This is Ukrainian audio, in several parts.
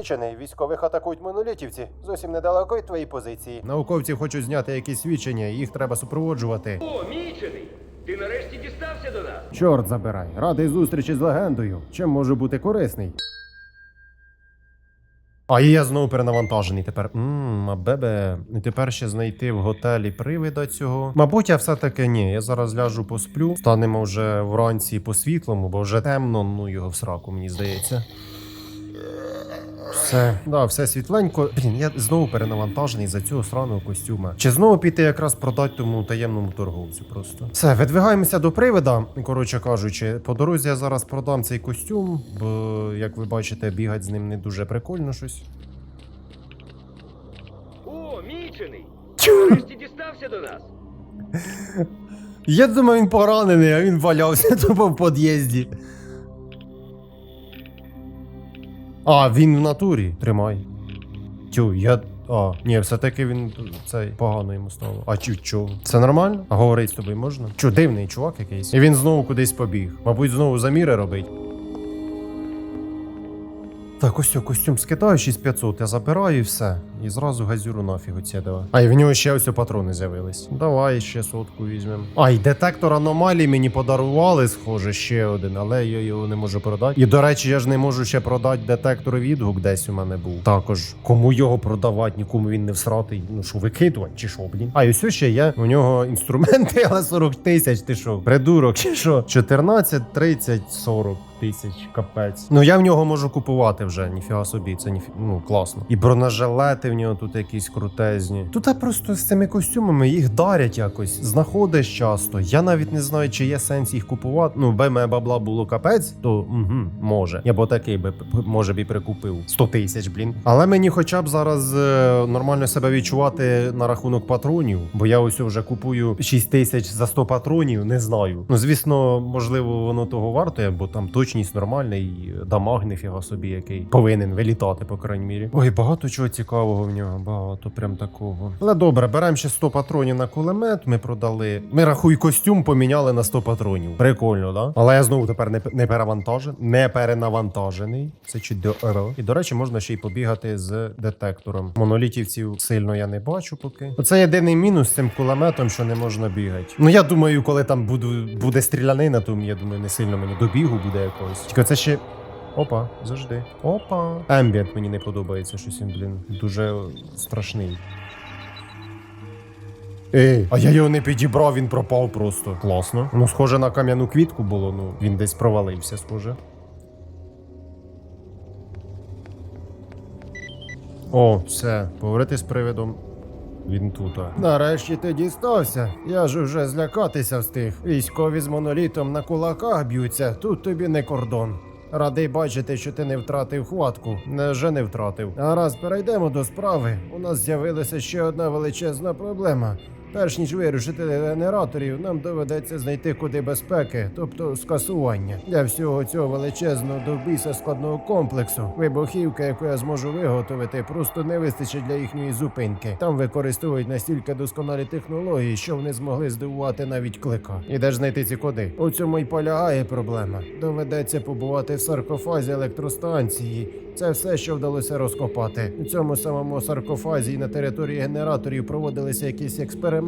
помічений. Військових атакують монолітівці. Зовсім недалеко від твоєї позиції. Науковці хочуть зняти якісь свідчення, їх треба супроводжувати. О, мічений! Ти нарешті дістався до нас? Чорт забирай, радий зустрічі з легендою. Чим можу бути корисний? А і я знову перенавантажений тепер. Ммм, а бебе, і тепер ще знайти в готелі привида цього. Мабуть, я все-таки ні. Я зараз ляжу посплю. Станемо вже вранці по світлому, бо вже темно, ну його в сраку, мені здається. Все, да, все світленько. Блін, я знову перенавантажений за цього сраного костюма. Чи знову піти якраз продати тому таємному торговцю просто. Все, видвигаємося до привида. Коротше кажучи, по дорозі я зараз продам цей костюм, бо, як ви бачите, бігати з ним не дуже прикольно щось. О, мічений! Ти нарешті дістався до нас? Я думаю, він поранений, а він валявся тупо в під'їзді. А, він в натурі. Тримай. Тю, я. А, ні, все-таки він цей погано йому стало. А чу, чо? Це нормально? А говорить з тобою можна? Чу, дивний чувак якийсь. І він знову кудись побіг. Мабуть, знову заміри робить. Так, ось костюм скидаю 6500, я забираю і все. І зразу газюру нафіг оце давай. А і в нього ще ось патрони з'явились. Давай ще сотку візьмемо. А, і детектор аномалій мені подарували, схоже, ще один, але я його не можу продати. І до речі, я ж не можу ще продати детектор відгук, десь у мене був. Також кому його продавати, нікому він не всратий. Ну що, викидувати, чи що, блін? А і ось ще є. У нього інструменти, але 40 тисяч. Ти що, придурок, чи що? 14, 30, 40 тисяч, капець. Ну я в нього можу купувати вже, ніфіга собі, це ніфі... ну класно. І бронежилети в нього тут якісь крутезні. Тут просто з цими костюмами їх дарять якось, знаходиш часто. Я навіть не знаю, чи є сенс їх купувати. Ну, би мене бабла було капець, то угу, може. Я б такий би може б і прикупив 100 тисяч, блін. Але мені хоча б зараз е, нормально себе відчувати на рахунок патронів, бо я ось вже купую 6 тисяч за 100 патронів, не знаю. Ну, звісно, можливо, воно того вартує, бо там точність нормальна і дамаг ніфіга собі, який повинен вилітати, по крайній мірі. Ой, багато чого цікавого в нього, багато прям такого. Але добре, беремо ще 100 патронів на кулемет. Ми продали. Ми рахуй костюм поміняли на 100 патронів. Прикольно, да? Але я знову тепер не, не перевантажений, не перенавантажений. Це чудово. І до речі, можна ще й побігати з детектором. Монолітівців сильно я не бачу поки. Оце єдиний мінус з цим кулеметом, що не можна бігати. Ну я думаю, коли там буду, буде стрілянина, то я думаю, не сильно мені до бігу буде якогось. Тільки це ще. Опа, завжди. Опа. Ембієнт мені не подобається щось він, блін, дуже страшний. Ей, а я його не підібрав, він пропав просто. Класно. Ну, схоже на кам'яну квітку було, ну він десь провалився, схоже. О, все, поговорити з привидом. Він тут. Нарешті ти дістався. Я ж уже злякатися встиг. Військові з монолітом на кулаках б'ються. Тут тобі не кордон. Радий бачити, що ти не втратив хватку. Вже не втратив. А раз перейдемо до справи. У нас з'явилася ще одна величезна проблема. Перш ніж вирушити генераторів, нам доведеться знайти куди безпеки, тобто скасування для всього цього величезного до біса складного комплексу. Вибухівка, яку я зможу виготовити, просто не вистачить для їхньої зупинки. Там використовують настільки досконалі технології, що вони змогли здивувати навіть клика. І де ж знайти ці коди? У цьому й полягає проблема. Доведеться побувати в саркофазі електростанції. Це все, що вдалося розкопати. У цьому самому саркофазі на території генераторів проводилися якісь експерименти.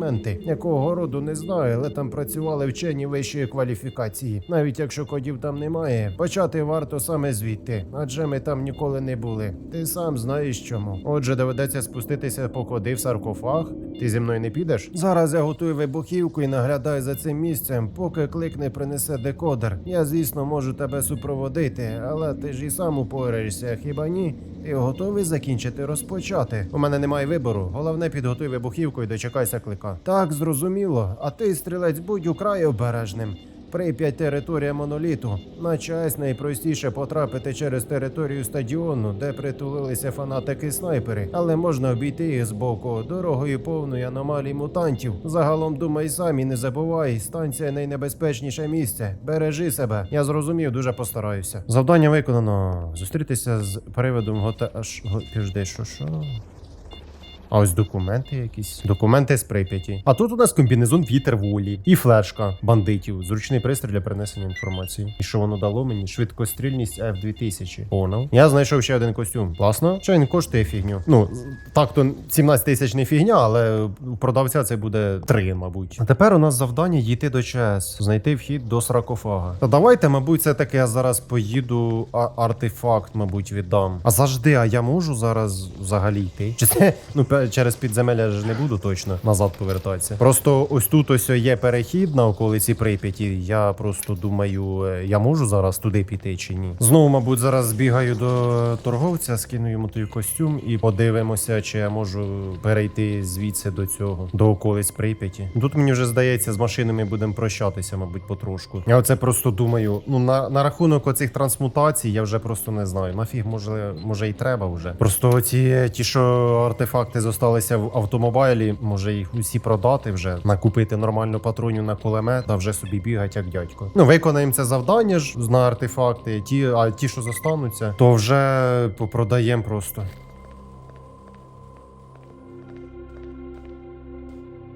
Якого роду не знаю, але там працювали вчені вищої кваліфікації. Навіть якщо кодів там немає, почати варто саме звідти, адже ми там ніколи не були. Ти сам знаєш чому. Отже, доведеться спуститися по коди в саркофаг. Ти зі мною не підеш? Зараз я готую вибухівку і наглядаю за цим місцем, поки клик не принесе декодер. Я, звісно, можу тебе супроводити, але ти ж і сам упораєшся, хіба ні? Ти готовий закінчити розпочати? У мене немає вибору. Головне підготуй вибухівку і дочекайся клика. Так, зрозуміло. А ти, стрілець, будь украй обережним. Прип'ять територія моноліту. На час найпростіше потрапити через територію стадіону, де притулилися фанатики-снайпери, але можна обійти їх з боку дорогою повною аномалій мутантів. Загалом думай сам і не забувай, станція найнебезпечніше місце. Бережи себе. Я зрозумів, дуже постараюся. Завдання виконано. Зустрітися з привидом готе. Аж що що? А ось документи якісь. Документи з Прип'яті. А тут у нас комбінезон вітер волі і флешка бандитів. Зручний пристрій для перенесення інформації. І що воно дало мені? Швидкострільність F2000. Понав. Я знайшов ще один костюм. Класно. Що він коштує фігню? Ну, так то 17 тисяч не фігня, але у продавця це буде 3, мабуть. А тепер у нас завдання дійти до ЧС, знайти вхід до саркофага. Та давайте, мабуть, все таки я зараз поїду а- артефакт, мабуть, віддам. А завжди, а я можу зараз взагалі йти? Чи це ну через підземелля ж не буду точно назад повертатися. Просто ось тут ось є перехід на околиці Прип'яті. Я просто думаю, е, я можу зараз туди піти чи ні. Знову, мабуть, зараз збігаю до торговця, скину йому той костюм і подивимося, чи я можу перейти звідси до цього, до околиць Прип'яті. Тут мені вже здається, з машинами будемо прощатися, мабуть, потрошку. Я оце просто думаю. Ну на, на рахунок оцих трансмутацій я вже просто не знаю. Нафіг може, може і треба вже. Просто ті, ті, що артефакти зосталися в автомобілі, може їх усі продати вже, накупити нормальну патроню на кулемет, а вже собі бігать як дядько. Ну виконаємо це завдання ж на артефакти. Ті, а ті, що зостануться, то вже попродаємо просто.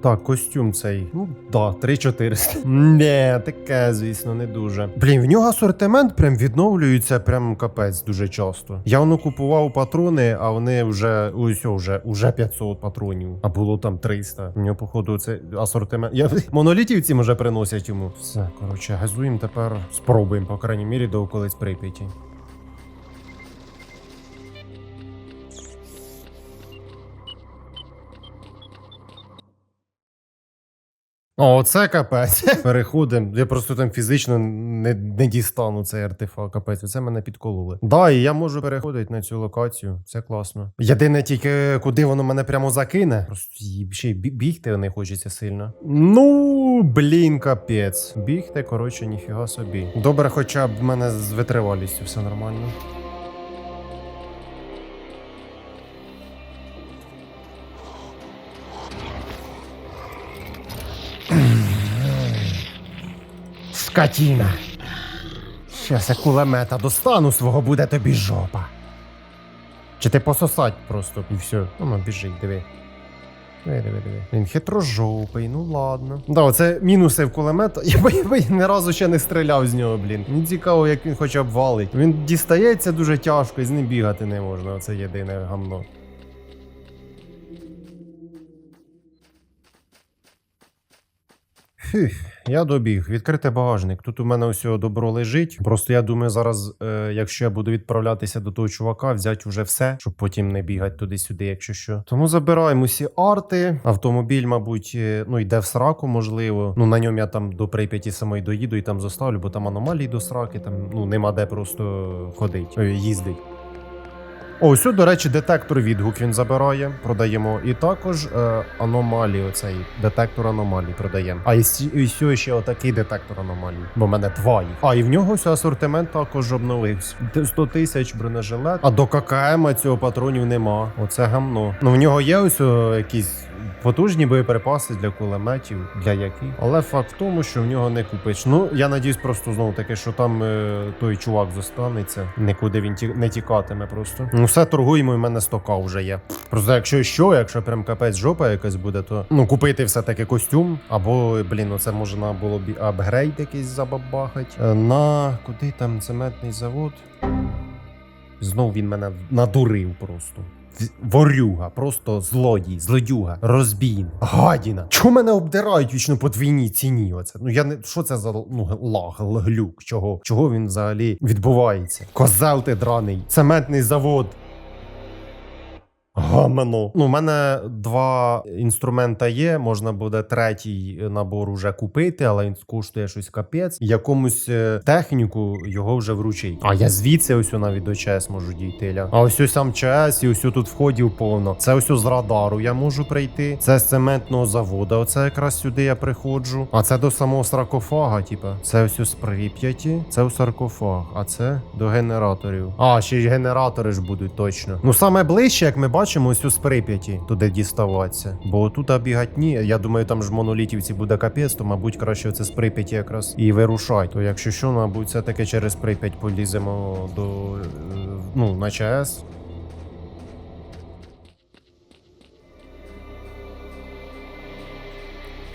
Так, костюм цей. Ну, да, 3400. Не, таке, звісно, не дуже. Блін, в нього асортимент прям відновлюється, прям капець дуже часто. Я воно купував патрони, а вони вже ось вже, вже 500 патронів, а було там 300. У нього, походу, це асортимент. Я монолітівці може приносять йому. Все, коротше, газуємо тепер. Спробуємо, по крайній мірі, до околиць Прип'яті. О, це капець. Переходимо. Я просто там фізично не, не дістану цей артефакт. Капець, це мене підкололи. Да, і я можу переходити на цю локацію. Це класно. Єдине тільки куди воно мене прямо закине. Просто ще й бігти не хочеться сильно. Ну, блін, капець. Бігти, коротше, ніфіга собі. Добре, хоча б в мене з витривалістю все нормально. Скотіна. Щас я кулемета достану свого, буде тобі жопа. Чи ти пососать просто і все. Ну, ну біжить, диви. Диви, диви, диви. Він хитрожопий, ну ладно. Да, оце мінуси в кулемета. Я би, я би ні разу ще не стріляв з нього, блін. Мені цікаво, як він хоча б валить. Він дістається дуже тяжко і з ним бігати не можна. Оце єдине гамно. Фух, я добіг. Відкрити багажник. Тут у мене усього добро лежить. Просто я думаю, зараз, е, якщо я буду відправлятися до того чувака, взяти вже все, щоб потім не бігати туди-сюди, якщо що. Тому забираємо усі арти. Автомобіль, мабуть, е, ну йде в сраку, можливо. Ну на ньому я там до Прип'яті самої доїду і там зоставлю, бо там аномалії до сраки, там ну нема де просто ходить, е, їздить. Ось, до речі, детектор відгук він забирає, продаємо. І також е, аномалії, оцей детектор аномалій продаємо. А і, і ще отакий детектор аномалій. Бо в мене два їх. А і в нього все асортимент також обновився. Т- 100 тисяч бронежилет. А до ККМ цього патронів нема. Оце гамно. Ну в нього є ось о, якісь. Потужні боєприпаси для кулеметів, для яких. Але факт в тому, що в нього не купиш. Ну, я надіюсь, просто знову таки, що там е, той чувак зостанеться. Нікуди він ті... не тікатиме просто. Ну, все торгуємо, і в мене стока вже є. Просто якщо що, якщо прям капець жопа якась буде, то ну купити все-таки костюм. Або, блін, це можна було б апгрейд якийсь забабахать. Е, На куди там цементний завод? Знов він мене надурив просто. Ворюга, просто злодій, злодюга, розбійник, гадіна. Чому мене обдирають вічно по двійній ціні? Оце ну я не що це за ну лаг, глюк? Чого? Чого він взагалі відбувається? Козел ти драний, цементний завод. Гамано. Ну, у мене два інструмента є. Можна буде третій набор уже купити, але він коштує щось капець. Якомусь е, техніку його вже вручить. А я звідси ось навіть до ЧС можу дійти. Ля. А ось ось сам ЧС, і ось тут входів повно. Це ось з радару я можу прийти. Це з цементного заводу. Оце якраз сюди я приходжу. А це до самого саркофага, типа. Це ось з Прип'яті, це у саркофаг, а це до генераторів. А, ще й генератори ж будуть точно. Ну саме ближче, як ми бачимо, ось з Прип'яті туди діставатися. Бо тут бігатні. Я думаю, там ж монолітівці буде капець, то мабуть краще це з Прип'яті якраз і вирушать. То якщо що, мабуть, все таки через Прип'ять поліземо до е, ну на ЧАЕС.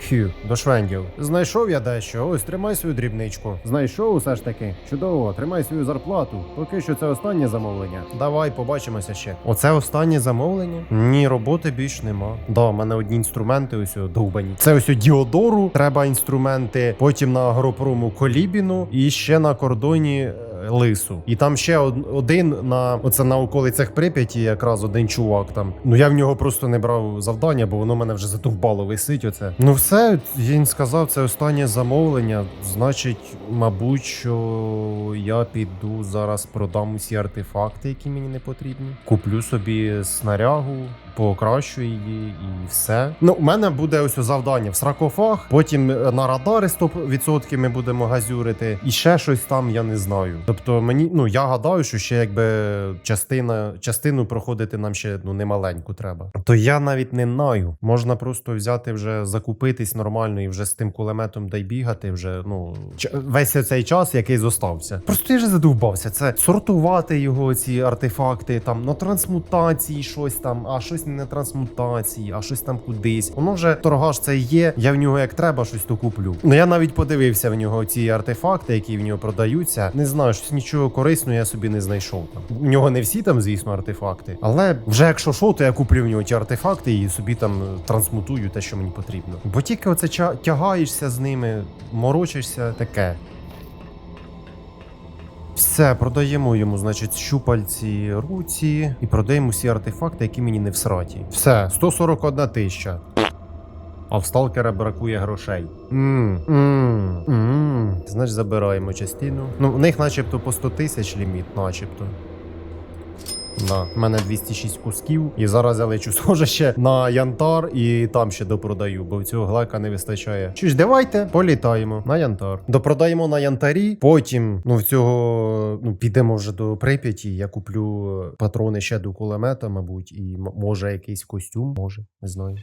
Хю, до швендів. Знайшов я дещо. Ось тримай свою дрібничку. Знайшов усе ж таки. Чудово, тримай свою зарплату. Поки що це останнє замовлення. Давай, побачимося ще. Оце останнє замовлення? Ні, роботи більш нема. Да, в мене одні інструменти ось довбані. Це ось о Діодору. Треба інструменти. Потім на агропрому Колібіну і ще на кордоні. Лису, і там ще один на оце на околицях Прип'яті, якраз один чувак там. Ну я в нього просто не брав завдання, бо воно мене вже задовбало висить. Оце. Ну все, він сказав, це останнє замовлення. Значить, мабуть, що я піду зараз продам усі артефакти, які мені не потрібні. Куплю собі снарягу, покращу її і все. Ну, у мене буде ось завдання в саркофаг, потім на радари 100% ми будемо газюрити, і ще щось там я не знаю. Тобто мені, ну я гадаю, що ще якби частина частину проходити нам ще ну немаленьку треба. То я навіть не знаю. Можна просто взяти вже закупитись нормально і вже з тим кулеметом дай бігати. Вже ну весь цей час, який зостався. Просто я вже задовбався. Це сортувати його, ці артефакти, там на трансмутації щось там, а щось не на трансмутації, а щось там кудись. Воно вже торгаш це є. Я в нього як треба щось то куплю. Ну я навіть подивився в нього ці артефакти, які в нього продаються. Не знаю, щось нічого корисного я собі не знайшов. Там у нього не всі там, звісно, артефакти. Але вже якщо що, то я куплю в нього ті артефакти і собі там трансмутую те, що мені потрібно. Бо тільки оце тягаєшся з ними, морочишся, таке. Все, продаємо йому, значить, щупальці руці і продаємо всі артефакти, які мені не в сраті. Все, 141 тисяча. А в сталкера бракує грошей. Мм, мм, мм. Значить, забираємо частину. Ну, в них начебто по 100 тисяч ліміт, начебто. Да, в мене 206 кусків, і зараз я лечу схоже ще на янтар і там ще допродаю, бо в цього глека не вистачає. Чи ж давайте політаємо на янтар. Допродаємо на янтарі, потім ну в цього ну підемо вже до Прип'яті. Я куплю патрони ще до кулемета, мабуть, і може якийсь костюм, може, не знаю.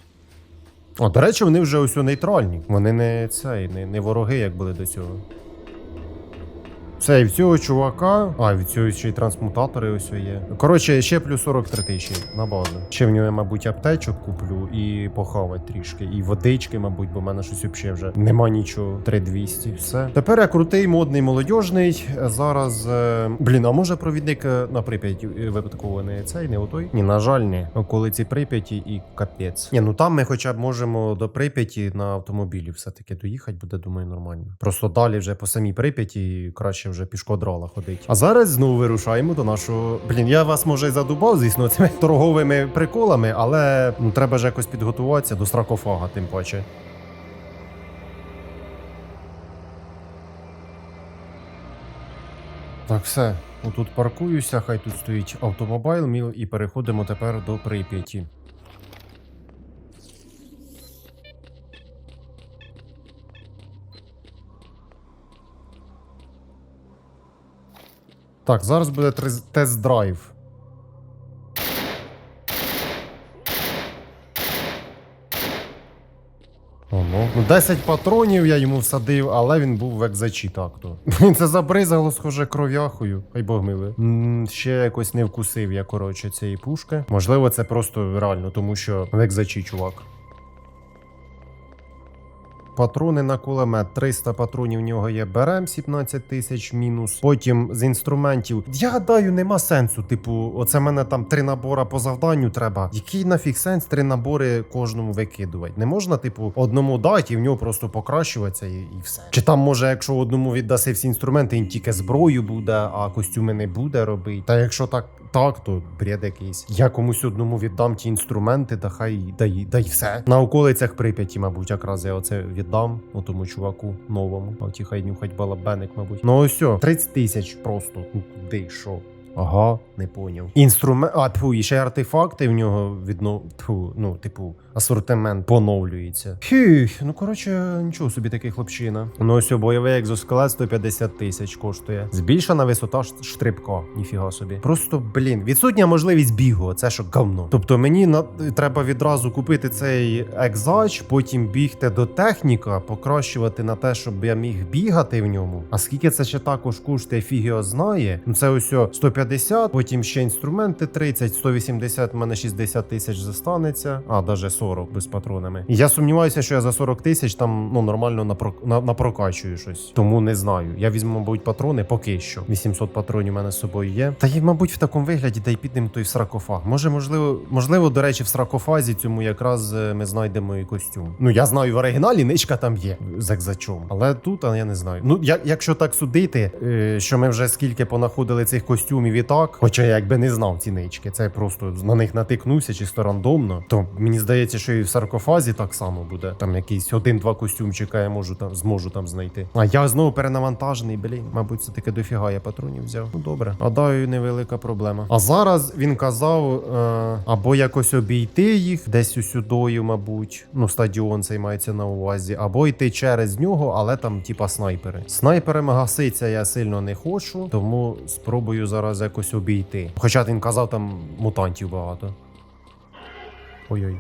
О, до речі, вони вже ось нейтральні. Вони не цей, не, не вороги, як були до цього. Це і в цього чувака. А, від цього ще й трансмутатори ось є. Коротше, ще плюс 43 тисячі на базу. Ще в нього, мабуть, аптечок куплю і похавать трішки. І водички, мабуть, бо в мене щось взагалі вже нема нічого. 3200. Все. Тепер я крутий, модний, молодіжний. Зараз. е, Блін, а може провідник е, на Прип'яті е, випадково не цей, не отой? Ні, на жаль, не. Околиці Прип'яті і капець. Ні, ну там ми хоча б можемо до Прип'яті на автомобілі все-таки доїхати, буде, думаю, нормально. Просто далі вже по самій Прип'яті краще вже пішкодрала ходить. А зараз знову вирушаємо до нашого. Блін, я вас може й задубав, звісно, цими торговими приколами, але ну треба ж якось підготуватися до стракофага, тим паче. Так, все. Отут паркуюся, хай тут стоїть автомобайл міл і переходимо тепер до Прип'яті. Так, зараз буде тест-драйв. Ого. Ну, 10 патронів я йому всадив, але він був в екзачі так-то. Він це забризало, схоже, кров'яхою. Хай Бог милий. М, Ще якось не вкусив я, коротше, цієї пушки. Можливо, це просто реально, тому що в екзачі, чувак. Патрони на кулемет, 300 патронів в нього є. Берем 17 тисяч мінус. Потім з інструментів. Я гадаю, нема сенсу. Типу, оце мене там три набора по завданню треба. Який нафіг сенс три набори кожному викидувати? Не можна, типу, одному дати і в нього просто покращуватися і, і все. Чи там може, якщо одному віддаси всі інструменти, він тільки зброю буде, а костюми не буде робити. Та якщо так. Так, то бред якийсь. Я комусь одному віддам ті інструменти, та хай дай, дай все. На околицях Прип'яті, мабуть, якраз я оце віддам тому чуваку новому. А ті хай нюхать балабеник, мабуть. Ну ось, о, 30 тисяч просто. Ну куди що? Ага, не поняв. Інструмент. А, тьфу, і ще артефакти в нього відно. Тьфу, ну, типу, асортимент поновлюється. Хіх, ну коротше, нічого собі такий хлопчина. Ну ось бойовий екзоскелет 150 тисяч коштує. Збільшена висота штрибка, ніфіга собі. Просто, блін, відсутня можливість бігу, це що говно. Тобто мені на... треба відразу купити цей екзач, потім бігти до техніка, покращувати на те, щоб я міг бігати в ньому. А скільки це ще також коштує, фіг його знає. Ну це ось 150 150, потім ще інструменти 30, 180, в мене 60 тисяч застанеться, а даже 40 без патронами. Я сумніваюся, що я за 40 тисяч там ну нормально напро... на... напрокачую щось. Тому не знаю. Я візьму, мабуть, патрони поки що. 800 патронів у мене з собою є. Та й, мабуть, в такому вигляді, та й підемо той саркофаг. Може, можливо, можливо, до речі, в саркофазі цьому якраз е, ми знайдемо і костюм. Ну я знаю, в оригіналі ничка там є з екзачом. Але тут, а я не знаю. Ну, я, якщо так судити, е, що ми вже скільки понаходили цих костюмів і так, хоча я якби не знав ці нички, це просто на них натикнувся чисто рандомно, то мені здається, що і в саркофазі так само буде. Там якийсь один-два костюмчика я можу там зможу там знайти. А я знову перенавантажений, блін. Мабуть, це таки дофіга я патронів взяв. Ну добре. Гадаю, невелика проблема. А зараз він казав е, або якось обійти їх десь усюдою, мабуть. Ну, стадіон цей мається на увазі, або йти через нього, але там, типа, снайпери. Снайперами гаситься я сильно не хочу, тому спробую зараз якось обійти. Хоча він казав, там мутантів багато. Ой-ой.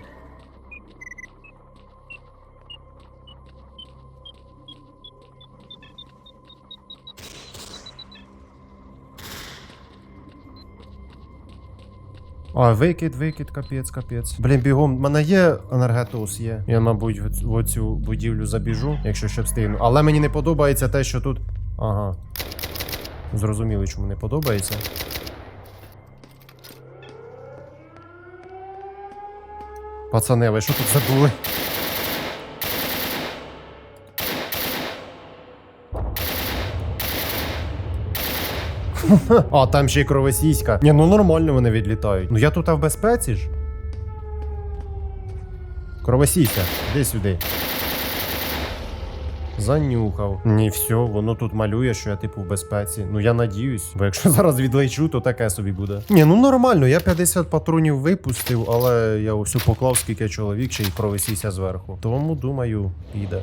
А, викид, викид, капець, капець. Блін, бігом. В мене є енергетус є. Я, мабуть, в, в оцю будівлю забіжу, якщо ще встигну. Але мені не подобається те, що тут. Ага. Зрозуміли, чому не подобається. Пацани, ви що тут забули? А, там ще й кровосіська. Ні, ну нормально вони відлітають. Ну я тут а в безпеці ж. Кровосіся, іди сюди. Занюхав. Ні, все, воно тут малює, що я типу в безпеці. Ну я надіюсь, бо якщо зараз відлечу, то таке собі буде. Ні, ну нормально, я 50 патронів випустив, але я ось поклав скільки чоловік, ще й кровосіся зверху. Тому думаю, піде.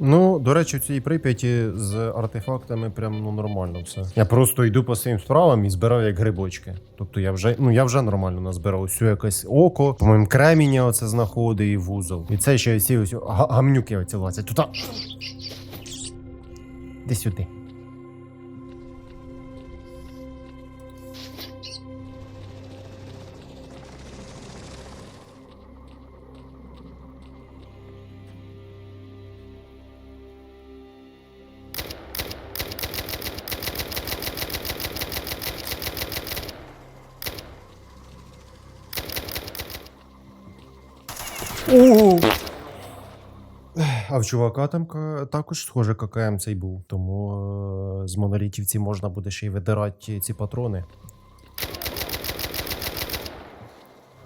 Ну, до речі, в цій прип'яті з артефактами прям ну нормально все. Я просто йду по своїм справам і збираю як грибочки. Тобто я вже ну я вже нормально назбирав. Ось якесь око, по-моєму, креміння оце знаходить і вузол. І це ще ці ось гамнюки оці лазять. Тута. Де сюди. А в чувака там також схоже ККМ цей був. Тому е, з монолітівці можна буде ще й видирати ці патрони.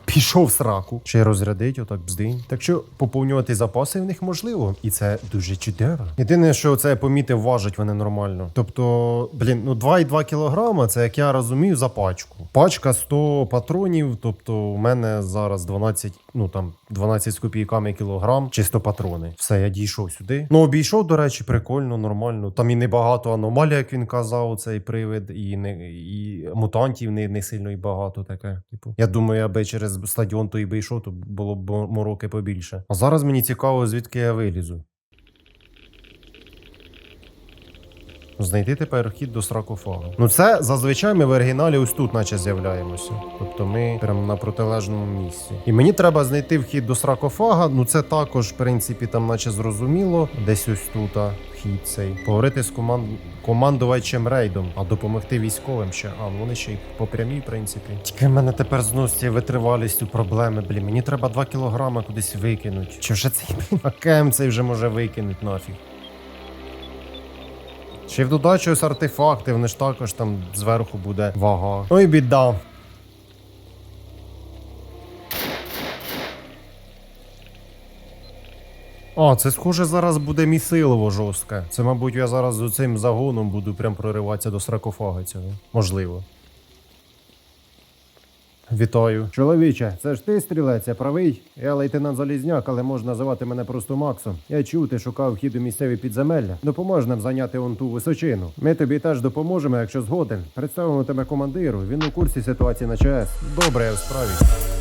Пішов сраку. Ще й розрядить, отак бздинь. Так що поповнювати запаси в них можливо, і це дуже чудово. Єдине, що це помітив, важать вони нормально. Тобто, блін, ну 2,2 кілограма, це як я розумію, за пачку. Пачка 100 патронів, тобто у мене зараз 12, ну там 12 з копійками кілограм, чисто патрони. Все, я дійшов сюди. Ну, обійшов, до речі, прикольно, нормально. Там і небагато аномалій, як він казав, цей привид, і не і мутантів не, не сильно і багато таке. Типу, я думаю, аби через стадіон то і би йшов, то було б мороки побільше. А зараз мені цікаво, звідки я вилізу. Знайти тепер хід до сракофага. Ну це зазвичай ми в оригіналі ось тут, наче з'являємося. Тобто ми прямо на протилежному місці. І мені треба знайти вхід до сракофага. Ну це також, в принципі, там, наче зрозуміло. Десь ось тут а, вхід цей. Поговорити з команд... командувачем рейдом, а допомогти військовим ще. А, ну вони ще й по прямій, в принципі. Тільки в мене тепер знову з цією витривалістю проблеми. Блін, мені треба 2 кілограми кудись викинути. Чи вже цей АКМ цей вже може викинуть нафіг. Ще в додачу ось артефакти, вони ж також там зверху буде вага. Ну і біда. А, це схоже зараз буде місилово жорстке. Це, мабуть, я зараз з цим загоном буду прям прориватися до сракофага цього. Можливо. Вітаю. Чоловіче, це ж ти стрілець, я правий? Я лейтенант Залізняк, але можна називати мене просто Максом. Я чув, ти шукав вхід у місцеві підземелля. Допомож нам зайняти он ту височину. Ми тобі теж допоможемо, якщо згоден. Представимо тебе командиру. Він у курсі ситуації на ЧАЕС. Добре, я в справі.